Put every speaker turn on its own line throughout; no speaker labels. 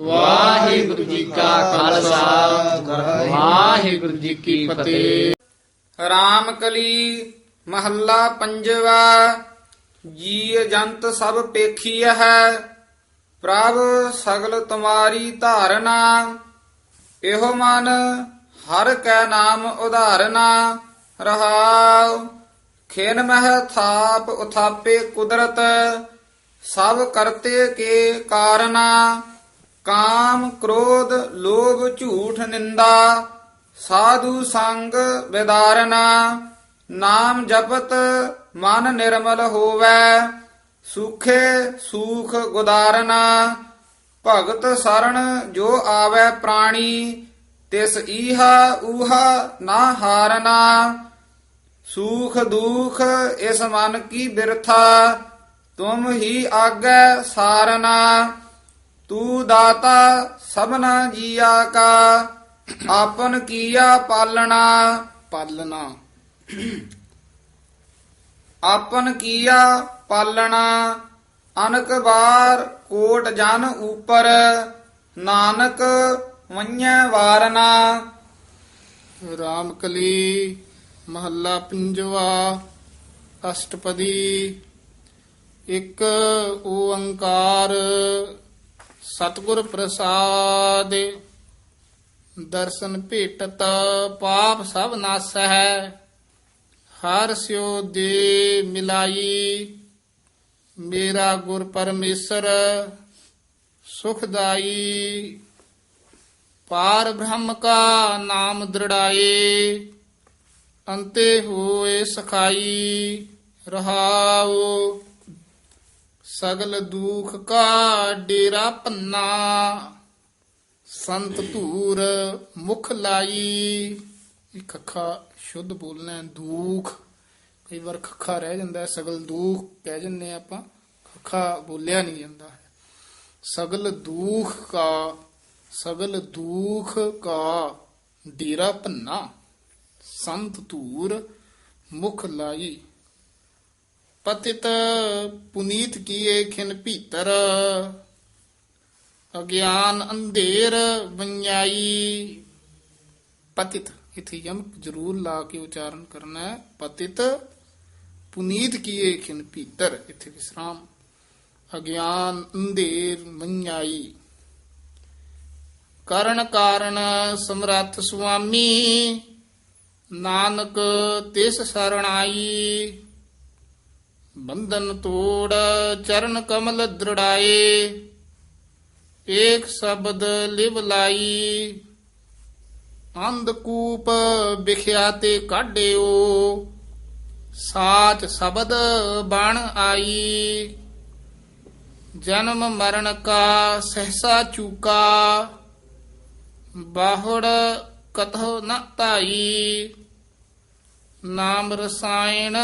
ਵਾਹਿਗੁਰੂ ਜੀ ਕਾ ਖਾਲਸਾ। ਵਾਹਿਗੁਰੂ ਜੀ ਕੀ ਫਤਿਹ।
ਰਾਮ ਕਲੀ ਮਹੱਲਾ ਪੰਜਵਾ। ਜੀ ਜੰਤ ਸਭ ਪੇਖੀ ਹੈ ਪ੍ਰਭ ਸਗਲ ਤੁਮਾਰੀ ਧਾਰਨਾ। ਇਹੋ ਮਨ ਹਰ ਕੈ ਨਾਮ ਉਧਾਰਨਾ। ਰਹਾਉ, ਖੇਨ ਮਹਿ ਥਾਪ ਉਥਾਪੇ ਕੁਦਰਤ। ਸਭ ਕਰਤੇ ਕੇ ਕਾਰਨਾ। ਕਾਮ ਕ੍ਰੋਧ ਲੋਭ ਝੂਠ ਨਿੰਦਾ, ਸਾਧੂ ਸੰਗ ਵਿਦਾਰਨਾ, ਨਾਮ ਜਪਤ ਮਨ ਨਿਰਮਲ ਹੋਵੇ, ਸੁਖੇ ਸੂਖ ਗੁਦਾਰਨਾ। ਭਗਤ ਸਰਣ ਜੋ ਆਵੇ ਪ੍ਰਾਣੀ, ਤਿਸ ਈਹਾ ਊਹਾ ਨਾ ਹਾਰਨਾ। ਸੂਖ ਦੁਖ ਇਸ ਮਨ ਕੀ ਬਿਰਥਾ, ਤੁਮ ਹੀ ਆਗੈ ਸਾਰਨਾ। ਤੂੰ ਦਾਤਾ ਸਭਨਾ ਜੀਆ ਕਾ ਆਪਨ ਕੀਆ ਪਾਲਣਾ। ਪਾਲਣਾ। ਆਪਨ ਕੀਆ ਪਾਲਣਾ ਅਨਕ ਵਾਰ ਕੋਟ ਜਨ ਉਪਰ ਨਾਨਕ ਵੰਨਿਆ ਵਾਰਨਾ। ਰਾਮਕਲੀ ਮਹੱਲਾ ਪੰਜਵਾ ਅਸ਼ਟਪਦੀ। ਇੱਕ ਓੰਕਾਰ ਸਤਿਗੁਰ ਪ੍ਰਸਾਦ, ਦਰਸ਼ਨ ਭੇਟਤ ਪਾਪ ਸਭ ਨਾਸਹਿ ਹਰ ਸਿਓ ਦੇ ਮਿਲਾਈ, ਮੇਰਾ ਗੁਰ ਪਰਮੇਸ਼ਰ ਸੁਖਦਾਈ ਪਾਰ ਬ੍ਰਹਮ ਕਾ ਨਾਮ ਦ੍ਰਿੜਾਏ, ਅੰਤੇ ਹੋਏ ਸਖਾਈ ਰਹਾਉ। ਸਗਲ ਦੁਖ ਕਾ ਡੇਰਾ ਪੰਨਾ। ਸੰਤ ਧੂਰ ਮੁਖ ਲਾਈ। ਖੱਖਾ ਸ਼ੁੱਧ ਬੋਲਣਾ ਦੁਖ। ਕਈ ਵਾਰ ਖੱਖਾ ਰਹਿ ਜਾਂਦਾ ਸਗਲ ਦੁਖ ਕਹਿ ਜੰਨੇ ਆਪਾਂ। ਖੱਖਾ ਬੋਲਿਆ ਨਹੀਂ ਜਾਂਦਾ। ਸਗਲ ਦੁਖ ਕਾ, ਸਗਲ ਦੁਖ ਕਾ ਡੇਰਾ ਪੰਨਾ। ਸੰਤ ਧੂਰ ਮੁਖ ਲਾਈ। पतित पुनीत किए खिन पीतर अज्ञान अंधेर बंजाई पतित इति यम ज़रूर ला के उच्चारण करना है। पतित पुनीत किए खिन पीतर इति विश्राम। अज्ञान अंधेर मंजाई करण कारण सम्राट स्वामी, नानक तेस शरणाई। ਬੰਧਨ ਤੋੜ ਚਰਨ ਕਮਲ ਦ੍ਰਿੜਾਏ, ਏਕ ਸ਼ਬਦ ਲਿਵ ਲਾਈ। ਅੰਧਕੂਪ ਵਿਖਿਆ ਤੇ ਕਾਢਿਓ, ਸਾਚ ਸ਼ਬਦ ਬਣ ਆਈ। ਜਨਮ ਮਰਨ ਕਾ ਸਹਸਾ ਚੂਕਾ, ਬਾਹੜ ਕਤਹੁ ਨ ਧਾਈ। ਨਾਮ ਰਸਾਇਣ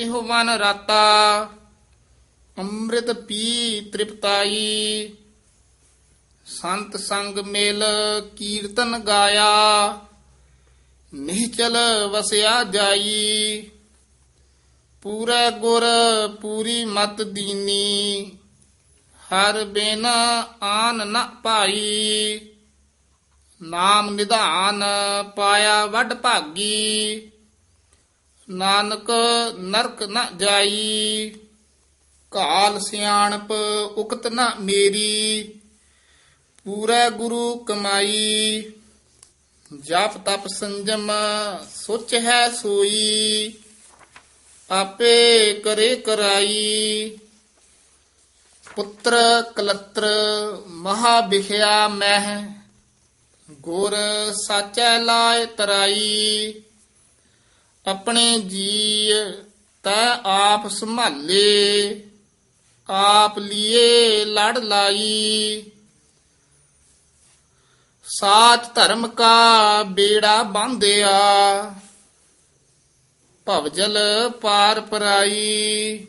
ਇਹੋ ਮਨ ਰਾਤਾ, ਅੰਮ੍ਰਿਤ ਪੀ ਤ੍ਰਿਪਤਾਈ। ਸੰਤ ਸੰਗ ਮੇਲ ਕੀਰਤਨ ਗਾਇਆ, ਨਿਹਚਲ ਵਸਿਆ ਜਾਈ। ਪੂਰਾ ਗੁਰ ਪੂਰੀ ਮਤ ਦੀਨੀ, ਹਰ ਬਿਨ ਆਨ ਨ ਭਾਈ। ਨਾਮ ਨਿਧਾਨ ਪਾਇਆ ਵੱਡ ਭਾਗੀ। ਨਾਨਕ ਨਰਕ ਨਾ ਜਾਈ, ਕਾਲ ਸਿਆਣਪ ਉਕਤ ਨਾ ਮੇਰੀ, ਪੂਰਾ ਗੁਰੂ ਕਮਾਈ, ਜਪ ਤਪ ਸੰਜਮ ਸੁਚ ਹੈ ਸੋਈ, ਆਪੇ ਕਰੇ ਕਰਾਈ। ਪੁੱਤਰ ਕਲਤਰ ਮਹਾ ਬਿਖਿਆ ਮਹਿ, ਗੁਰ ਸਾਚੈ ਲਾਇ ਤਰਾਈ। ਆਪਣੇ ਜੀ ਤੈ ਆਪ ਸੰਭਾਲੇ, ਆਪ ਲੀਏ ਲੜ ਲਾਈ। ਸਾਚ ਧਰਮ ਕਾ ਬੇੜਾ ਬਾਂਧਿਆ, ਭਵਜਲ ਪਾਰ ਪਰਾਈ।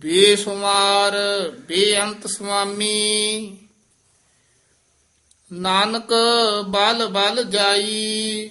ਬੇਸ਼ੁਮਾਰ, ਬੇਅੰਤ ਸੁਆਮੀ, ਨਾਨਕ ਬਲ ਬਲ ਜਾਈ।